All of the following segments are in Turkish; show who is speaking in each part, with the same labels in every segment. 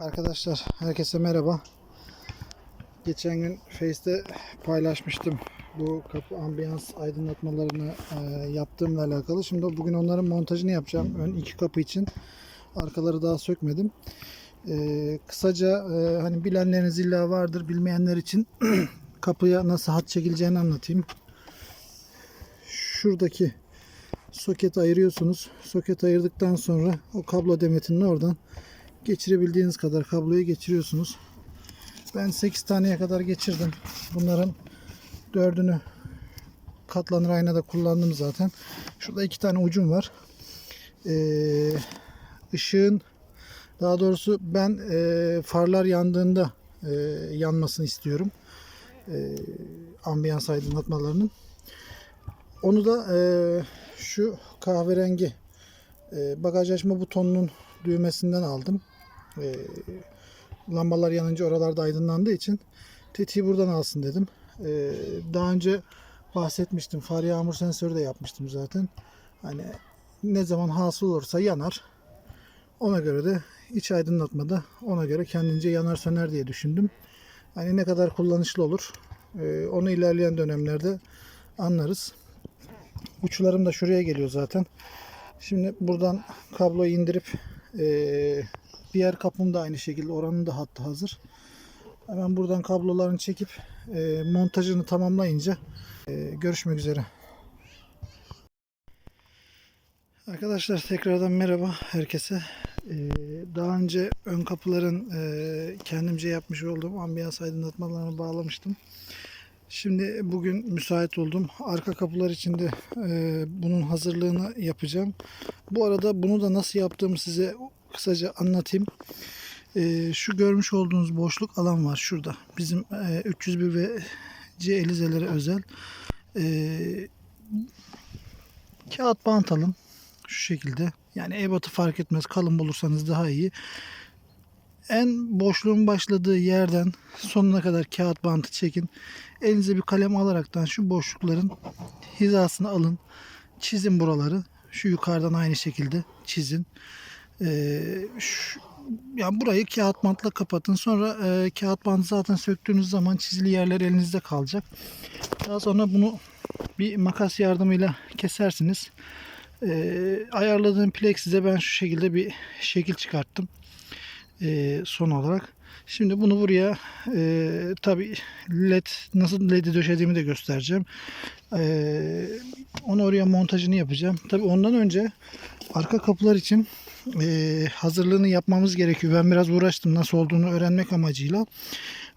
Speaker 1: Arkadaşlar herkese merhaba. Geçen gün Face'te paylaşmıştım bu kapı ambiyans aydınlatmalarını e, yaptığımla alakalı. Şimdi bugün onların montajını yapacağım. Ön iki kapı için. Arkaları daha sökmedim. E, kısaca e, hani bilenleriniz illa vardır. Bilmeyenler için kapıya nasıl hat çekileceğini anlatayım. Şuradaki soketi ayırıyorsunuz. Soket ayırdıktan sonra o kablo demetinin oradan geçirebildiğiniz kadar kabloyu geçiriyorsunuz. Ben 8 taneye kadar geçirdim. Bunların dördünü katlanır aynada kullandım zaten. Şurada iki tane ucum var. Ee, ışığın daha doğrusu ben e, farlar yandığında e, yanmasını istiyorum. E, ambiyans aydınlatmalarının. Onu da e, şu kahverengi e, bagaj açma butonunun düğmesinden aldım. E, lambalar yanınca oralarda aydınlandığı için tetiği buradan alsın dedim. E, daha önce bahsetmiştim. Far yağmur sensörü de yapmıştım zaten. Hani ne zaman hasıl olursa yanar. Ona göre de iç aydınlatmada ona göre kendince yanar söner diye düşündüm. Hani ne kadar kullanışlı olur. e, onu ilerleyen dönemlerde anlarız. Uçlarım da şuraya geliyor zaten. Şimdi buradan kabloyu indirip eee, diğer kapım da aynı şekilde oranın da hattı hazır. Hemen buradan kablolarını çekip eee, montajını tamamlayınca eee, görüşmek üzere. Arkadaşlar tekrardan merhaba herkese. Eee, daha önce ön kapıların eee, kendimce yapmış olduğum ambiyans aydınlatmalarını bağlamıştım. Şimdi bugün müsait oldum. Arka kapılar için de e, bunun hazırlığını yapacağım. Bu arada bunu da nasıl yaptığımı size kısaca anlatayım. E, şu görmüş olduğunuz boşluk alan var şurada. Bizim e, 301 ve C Elizelere özel. E, kağıt bant alın. Şu şekilde. Yani ebatı fark etmez. Kalın bulursanız daha iyi. En boşluğun başladığı yerden sonuna kadar kağıt bantı çekin. Elinize bir kalem alaraktan şu boşlukların hizasını alın. Çizin buraları. Şu yukarıdan aynı şekilde çizin. Ee, şu, yani burayı kağıt bantla kapatın. Sonra e, kağıt bantı zaten söktüğünüz zaman çizili yerler elinizde kalacak. Daha sonra bunu bir makas yardımıyla kesersiniz. Ee, ayarladığım plexize ben şu şekilde bir şekil çıkarttım e, son olarak. Şimdi bunu buraya e, tabi led nasıl ledi döşediğimi de göstereceğim. E, onu oraya montajını yapacağım. Tabi ondan önce arka kapılar için e, hazırlığını yapmamız gerekiyor. Ben biraz uğraştım nasıl olduğunu öğrenmek amacıyla.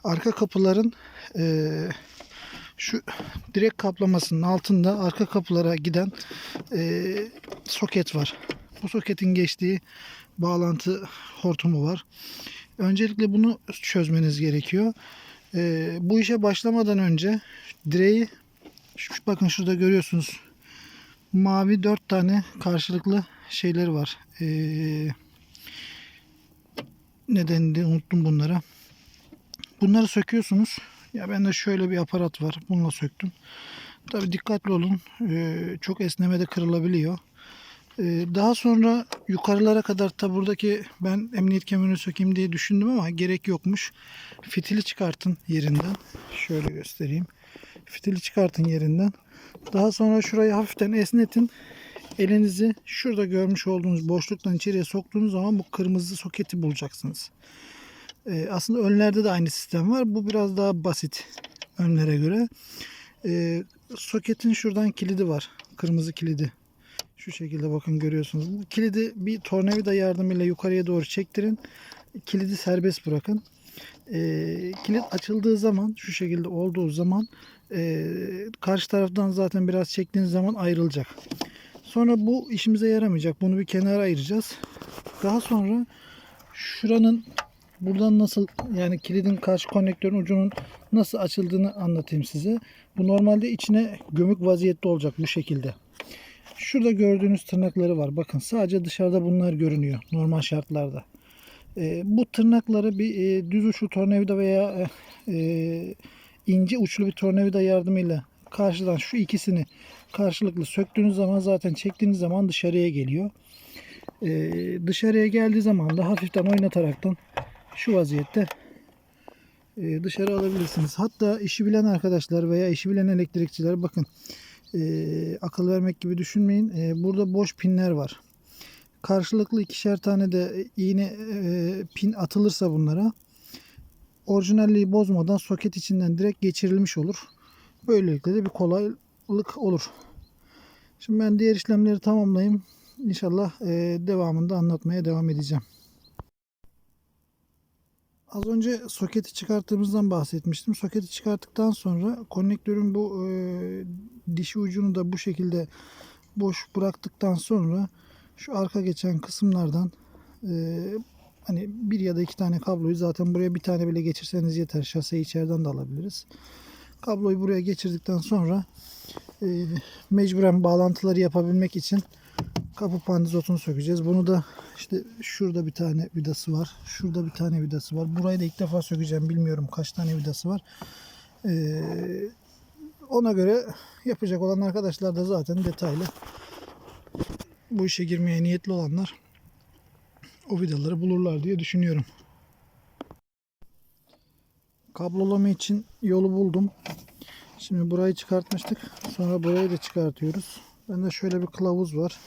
Speaker 1: Arka kapıların e, şu direk kaplamasının altında arka kapılara giden e, soket var. Bu soketin geçtiği bağlantı hortumu var. Öncelikle bunu çözmeniz gerekiyor. Ee, bu işe başlamadan önce direği şu, bakın şurada görüyorsunuz mavi dört tane karşılıklı şeyleri var. Ee, nedenini unuttum bunlara. Bunları söküyorsunuz. Ya bende şöyle bir aparat var. Bununla söktüm. Tabi dikkatli olun. Ee, çok esnemede kırılabiliyor. Ee, Daha sonra yukarılara kadar tabi buradaki ben emniyet kemerini sökeyim diye düşündüm ama gerek yokmuş. Fitili çıkartın yerinden. Şöyle göstereyim. Fitili çıkartın yerinden. Daha sonra şurayı hafiften esnetin. Elinizi şurada görmüş olduğunuz boşluktan içeriye soktuğunuz zaman bu kırmızı soketi bulacaksınız. Ee, aslında önlerde de aynı sistem var. Bu biraz daha basit önlere göre. Ee, soketin şuradan kilidi var. Kırmızı kilidi. Şu şekilde bakın görüyorsunuz. Bu kilidi bir tornavida yardımıyla yukarıya doğru çektirin. Kilidi serbest bırakın. Ee, kilit açıldığı zaman şu şekilde olduğu zaman e, karşı taraftan zaten biraz çektiğiniz zaman ayrılacak. Sonra bu işimize yaramayacak. Bunu bir kenara ayıracağız. Daha sonra şuranın buradan nasıl yani kilidin karşı konnektörün ucunun nasıl açıldığını anlatayım size. Bu normalde içine gömük vaziyette olacak bu şekilde. Şurada gördüğünüz tırnakları var. Bakın sadece dışarıda bunlar görünüyor normal şartlarda. Ee, bu tırnakları bir e, düz uçlu tornavida veya e, e, ince uçlu bir tornavida yardımıyla karşıdan şu ikisini karşılıklı söktüğünüz zaman zaten çektiğiniz zaman dışarıya geliyor. Ee, dışarıya geldiği zaman da hafiften oynataraktan şu vaziyette e, dışarı alabilirsiniz. Hatta işi bilen arkadaşlar veya işi bilen elektrikçiler bakın e, akıl vermek gibi düşünmeyin. E, burada boş pinler var. Karşılıklı ikişer tane de iğne e, pin atılırsa bunlara orijinalliği bozmadan soket içinden direkt geçirilmiş olur. Böylelikle de bir kolaylık olur. Şimdi ben diğer işlemleri tamamlayayım. İnşallah e, devamında anlatmaya devam edeceğim. Az önce soketi çıkarttığımızdan bahsetmiştim. Soketi çıkarttıktan sonra konnektörün bu e, dişi ucunu da bu şekilde boş bıraktıktan sonra şu arka geçen kısımlardan e, hani bir ya da iki tane kabloyu zaten buraya bir tane bile geçirseniz yeter. Şaseyi içeriden de alabiliriz. Kabloyu buraya geçirdikten sonra e, mecburen bağlantıları yapabilmek için kapı pandizotunu sökeceğiz. Bunu da işte şurada bir tane vidası var. Şurada bir tane vidası var. Burayı da ilk defa sökeceğim. Bilmiyorum kaç tane vidası var. Ee, ona göre yapacak olan arkadaşlar da zaten detaylı bu işe girmeye niyetli olanlar o vidaları bulurlar diye düşünüyorum. Kablolama için yolu buldum. Şimdi burayı çıkartmıştık. Sonra burayı da çıkartıyoruz. Bende şöyle bir kılavuz var.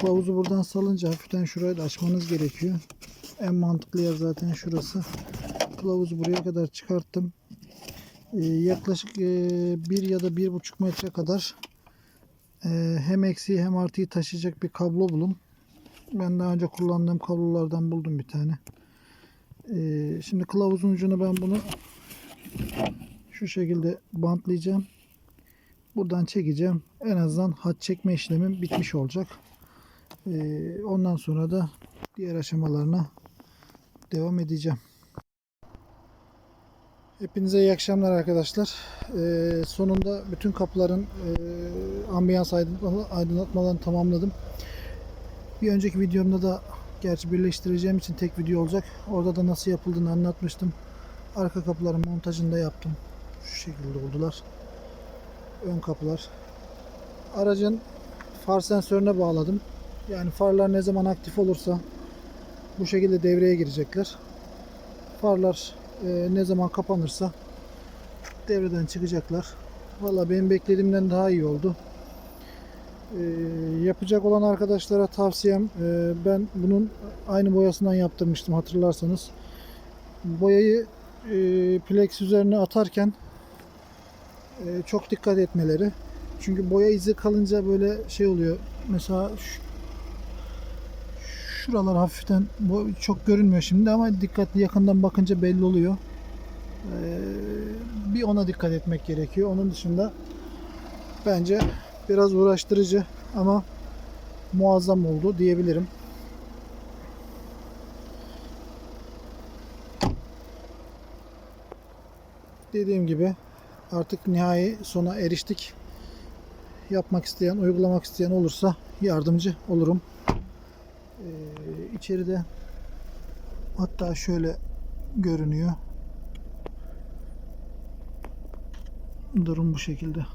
Speaker 1: Kılavuzu buradan salınca hafiften şurayı da açmanız gerekiyor. En mantıklı yer zaten şurası. Kılavuzu buraya kadar çıkarttım. Ee, yaklaşık e, bir ya da bir buçuk metre kadar e, hem eksiği hem artıyı taşıyacak bir kablo bulun. Ben daha önce kullandığım kablolardan buldum bir tane. Ee, şimdi kılavuzun ucunu ben bunu şu şekilde bantlayacağım. Buradan çekeceğim. En azından hat çekme işlemim bitmiş olacak. Ee, ondan sonra da diğer aşamalarına devam edeceğim. Hepinize iyi akşamlar arkadaşlar. Ee, sonunda bütün kapıların e, ambiyans aydınlatma- aydınlatmalarını tamamladım. Bir önceki videomda da gerçi birleştireceğim için tek video olacak. Orada da nasıl yapıldığını anlatmıştım. Arka kapıların montajını da yaptım. Şu şekilde oldular. Ön kapılar. Aracın far sensörüne bağladım. Yani farlar ne zaman aktif olursa bu şekilde devreye girecekler. Farlar e, ne zaman kapanırsa devreden çıkacaklar. Valla benim beklediğimden daha iyi oldu. E, yapacak olan arkadaşlara tavsiyem e, ben bunun aynı boyasından yaptırmıştım hatırlarsanız. Boyayı e, plex üzerine atarken e, çok dikkat etmeleri. Çünkü boya izi kalınca böyle şey oluyor. Mesela şu- şuralar hafiften bu çok görünmüyor şimdi ama dikkatli yakından bakınca belli oluyor. Ee, bir ona dikkat etmek gerekiyor. Onun dışında bence biraz uğraştırıcı ama muazzam oldu diyebilirim. Dediğim gibi artık nihai sona eriştik. Yapmak isteyen, uygulamak isteyen olursa yardımcı olurum. Ee, içeride hatta şöyle görünüyor. Durum bu şekilde.